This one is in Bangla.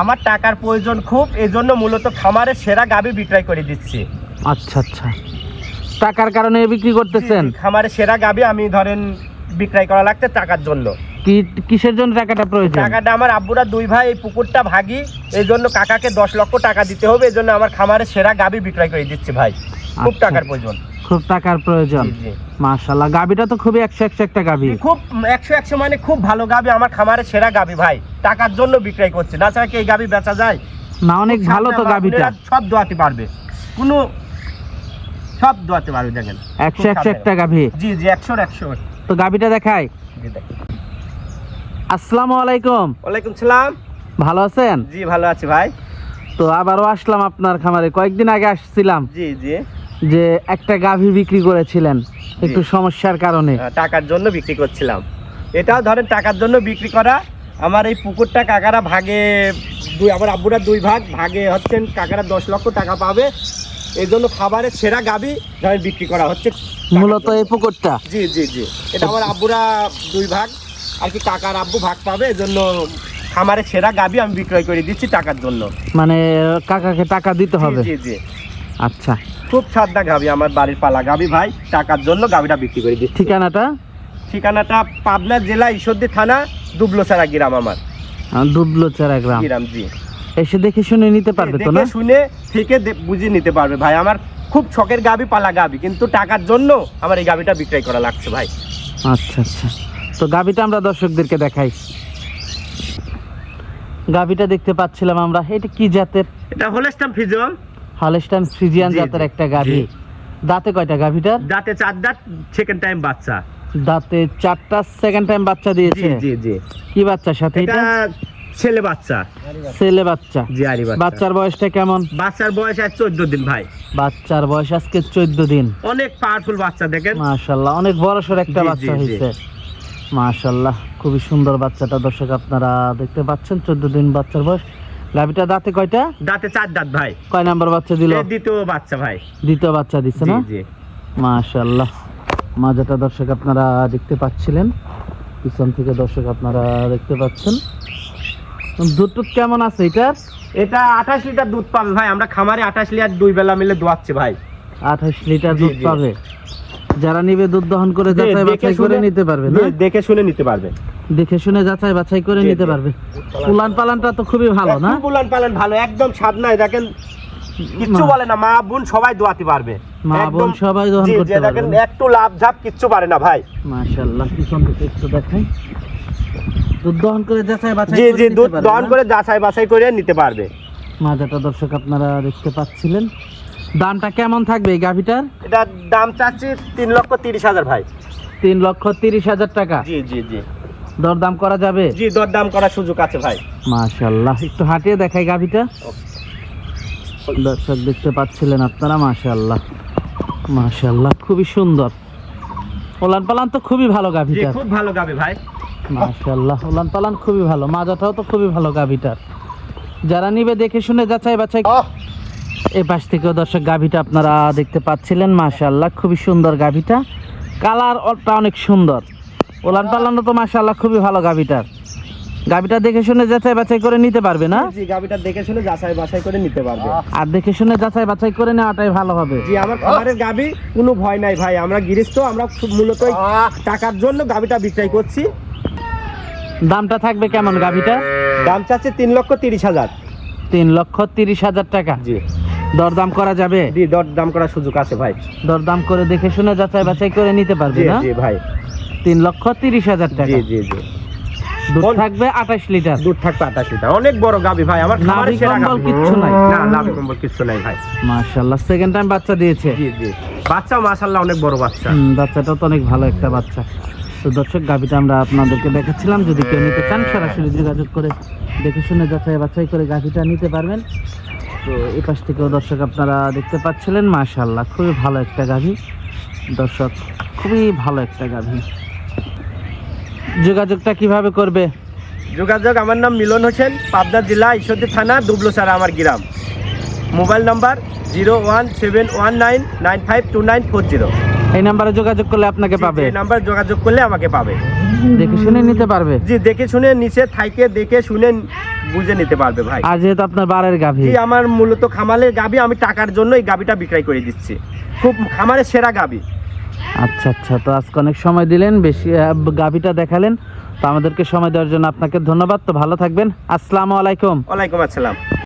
আমার টাকার প্রয়োজন খুব এই জন্য মূলত খামারের সেরা গাবি বিক্রয় করে দিচ্ছি। আচ্ছা আচ্ছা। টাকার কারণে বিক্রি করতেছেন? খামারের সেরা গাবি আমি ধরেন বিক্রয় করা লাগছে টাকার জন্য। কি কিসের জন্য টাকাটা প্রয়োজন? টাকাটা আমার আব্বুরা দুই ভাই এই পুকুরটা ভাগি এই জন্য কাকাকে দশ লক্ষ টাকা দিতে হবে এই জন্য আমার খামারের সেরা গাবি বিক্রয় করে দিচ্ছি ভাই। খুব আচ্ছা। টাকার প্রয়োজন। খুব টাকার প্রয়োজন। মাশাল্লাহ গাবিটা তো খুবই একশো একশো একটা গাবি খুব একশো একশো মানে খুব ভালো গাবি আমার খামারের সেরা গাবি ভাই। টাকার জন্য বিক্রয় করছি। না ছাড়া কি এই গাবি বেচা যায়? না অনেক ভালো তো গাবিটা সব দোয়াতে পারবে। কোনো সব দোয়াতে পারবে দেখেন। একশো একশো একটা গাভি। জি জি একশোর একশো। তো গাবিটা দেখাই। আসসালামু আলাইকুম। ওয়ালাইকুম সালাম। ভালো আছেন? জি ভালো আছি ভাই। তো আবারও আসলাম আপনার খামারে। কয়েকদিন আগে আসছিলাম। জি জি। যে একটা গাভী বিক্রি করেছিলেন একটু সমস্যার কারণে। টাকার জন্য বিক্রি করছিলাম। এটাও ধরেন টাকার জন্য বিক্রি করা। আমার এই পুকুরটা কাকারা ভাগে দুই আমার আব্বুরা দুই ভাগ। ভাগে হচ্ছেন কাকারা দশ লক্ষ টাকা পাবে। এই জন্য খাবারের সেরা গাবি ধরেন বিক্রি করা হচ্ছে মূলত এই পুকুরটা? জি জি জি। এটা আমার আব্বুরা দুই ভাগ। আর কি কাকার আব্বু ভাগ পাবে। এই জন্য খামারের সেরা গাবি আমি বিক্রয় করে দিচ্ছি টাকার জন্য। মানে কাকাকে টাকা দিতে হবে। জি জি। আচ্ছা। খুব সাদা গাবি আমার বাড়ির পালা। গাবি ভাই টাকার জন্য গাবিটা বিক্রি করে দিচ্ছি। ঠিকানাটা? ঠিকানাটা পাবনা জেলা ঈশ্বরদী থানা দুবলোসারা গ্রাম আমার। দুবলোচারা গ্রাম। গ্রাম জি। এসে দেখে শুনে নিতে পারবে তো না? শুনে থেকে বুঝে নিতে পারবে ভাই। আমার খুব শখের গাবি পালা গাবি। কিন্তু টাকার জন্য আমার এই গাবিটা বিক্রয় করা লাগছে ভাই। আচ্ছা আচ্ছা। তো গাবিটা আমরা দর্শকদেরকে দেখাই। গাবিটা দেখতে পাচ্ছিলাম আমরা। এটা কি জাতের? এটা হলেস্টাম ফিজল। হলস্টাইন ফ্রিজিয়ান জাতের একটা গাভি। দাঁতে কয়টা গাভিটার? দাঁতে চার দাঁত সেকেন্ড টাইম বাচ্চা। দাঁতে চারটা সেকেন্ড টাইম বাচ্চা দিয়েছে। জি জি। জি কি বাচ্চার সাথে এটা? ছেলে বাচ্চা। ছেলে বাচ্চা। জি আরি বাচ্চা। বাচ্চার বয়সটা কেমন? বাচ্চার বয়স আজ চোদ্দ দিন ভাই। বাচ্চার বয়স আজকে চোদ্দ দিন। অনেক পাওয়ারফুল বাচ্চা দেখেন। মাশাল্লাহ অনেক বড় সড় একটা বাচ্চা। হয়েছে। মাশাল্লাহ খুবই সুন্দর বাচ্চাটা দর্শক আপনারা দেখতে পাচ্ছেন চোদ্দ দিন বাচ্চার বয়স। দাঁতে কয়টা? দাঁতে চার দাঁত ভাই। কয় নাম্বার বাচ্চা দিল? দ্বিতীয় বাচ্চা ভাই। দ্বিতীয় বাচ্চা দিচ্ছে না? মাজাটা দর্শক আপনারা দেখতে পাচ্ছিলেন। পিছন থেকে দর্শক আপনারা দেখতে পাচ্ছেন। দুধ টুধ কেমন আছে এটার? এটা আঠাশ লিটার দুধ পাবে ভাই। আমরা খামারে আঠাশ লিটার দুই বেলা মিলে দোয়াচ্ছি ভাই। আঠাশ লিটার দুধ পাবে। যারা নিবে দুধ দহন করে যাচাই বাছাই করে নিতে পারবে দেখে শুনে নিতে পারবে। দেখে শুনে যাচাই বাছাই করে নিতে পারবে। উলান পালানটা তো খুবই ভালো না? উলান পালান ভালো একদম স্বাদ নাই। দেখেন কিচ্ছু বলে না মা বোন সবাই দোয়াতে পারবে। মা বোন সবাই জি, করতে পারবে। দেখেন একটু লাভ ঝাপ কিচ্ছু পারে না ভাই। মাশাআল্লাহ পিছন থেকে একটু দেখাই। দুধ দহন করে যাচাই বাছাই জি জি দুধ দহন করে যাচাই বাছাই করে নিতে পারবে। মাজাটা দর্শক আপনারা দেখতে পাচ্ছিলেন দামটা কেমন থাকবে এই গাভিটার? এটা দাম চাচ্ছি তিন লক্ষ তিরিশ হাজার ভাই। তিন লক্ষ তিরিশ হাজার টাকা। জি জি জি। দরদাম করা যাবে? জি দর দাম করার সুযোগ আছে ভাই। মাশাল্লাহ। একটু হাঁটিয়ে দেখাই গাভিটা। দর্শক দেখতে পাচ্ছিলেন আপনারা মাশাল্লাহ। মাশাল্লাহ খুবই সুন্দর। ওলান পালান তো খুবই ভালো জি খুব ভালো গাবে ভাই। মাশাল্লাহ ওলান পালান খুবই ভালো মাজাটাও তো খুবই ভালো গাভিটার। যারা নিবে দেখে শুনে যাচাই বাছাই এই পাশ থেকেও দর্শক গাভিটা আপনারা দেখতে পাচ্ছিলেন মাশাল্লাহ খুবই সুন্দর গাভিটা। কালার ওটা অনেক সুন্দর। ওলান পালানো তো মাশাল্লাহ খুবই ভালো গাভিটার। গাভিটা দেখে শুনে যাচাই বাছাই করে নিতে পারবে না? জি গাবিটা দেখে শুনে যাচাই বাছাই করে নিতে পারবে। আর দেখে শুনে যাচাই বাছাই করে নেওয়াটাই ভালো হবে। জি আমার খামারের গাবি কোনো ভয় নাই ভাই। আমরা গৃহস্থ আমরা খুব মূলত টাকার জন্য গাবিটা বিক্রয় করছি। দামটা থাকবে কেমন গাভিটা? দাম চাচ্ছে তিন লক্ষ তিরিশ হাজার। তিন লক্ষ তিরিশ হাজার টাকা। জি। দরদাম করা যাবে? জি দর দাম করার সুযোগ আছে ভাই। দরদাম করে দেখে শুনে যাচাই বাছাই করে নিতে পারবে না? জি ভাই। তিন লক্ষ তিরিশ হাজার টাকা। জি জি জি। দুধ থাকবে আঠাশ লিটার। দুধ থাকবে আঠাশ লিটার। অনেক বড় গাবি ভাই আমার খামারের নাভি সেরা গাবি। কিচ্ছু নাই। না লাভি কম্বল কিচ্ছু নাই ভাই। মাশাল্লাহ সেকেন্ড টাইম বাচ্চা দিয়েছে। জি জি। বাচ্চা মাশাল্লাহ অনেক বড় বাচ্চা। হুম, বাচ্চাটা তো অনেক ভালো একটা বাচ্চা। তো দর্শক গাভিটা আমরা আপনাদেরকে দেখাচ্ছিলাম। যদি কেউ নিতে চান সরাসরি যোগাযোগ করে দেখে শুনে যাচাই বাছাই করে গাভিটা নিতে পারবেন। তো এই পাশ থেকেও দর্শক আপনারা দেখতে পাচ্ছিলেন মাশাল্লাহ খুবই ভালো একটা গাভি। দর্শক, খুবই ভালো একটা গাভি। যোগাযোগটা কীভাবে করবে? যোগাযোগ, আমার নাম মিলন হোসেন, পাবনা জেলা ঈশ্বরদী থানা, দুবলোসারা, আমার গ্রাম। Mobile number zero one seven one nine nine five two nine four zero এই নাম্বারে যোগাযোগ করলে আপনাকে পাবে এই নাম্বার যোগাযোগ করলে আমাকে পাবে দেখে শুনে নিতে পারবে? জি দেখে শুনে নিচে থাইকে দেখে শুনে বুঝে নিতে পারবে ভাই। আর যেহেতু আপনার বারের গাভী। জি আমার মূলত খামারের গাবি আমি টাকার জন্য এই গাবিটা বিক্রয় করে দিচ্ছি। খুব খামারের সেরা গাবি আচ্ছা আচ্ছা তো আজকে অনেক সময় দিলেন বেশি গাভীটা দেখালেন তো আমাদেরকে সময় দেওয়ার জন্য আপনাকে ধন্যবাদ তো ভালো থাকবেন। আসসালামু আলাইকুম। ওয়ালাইকুম আসসালাম।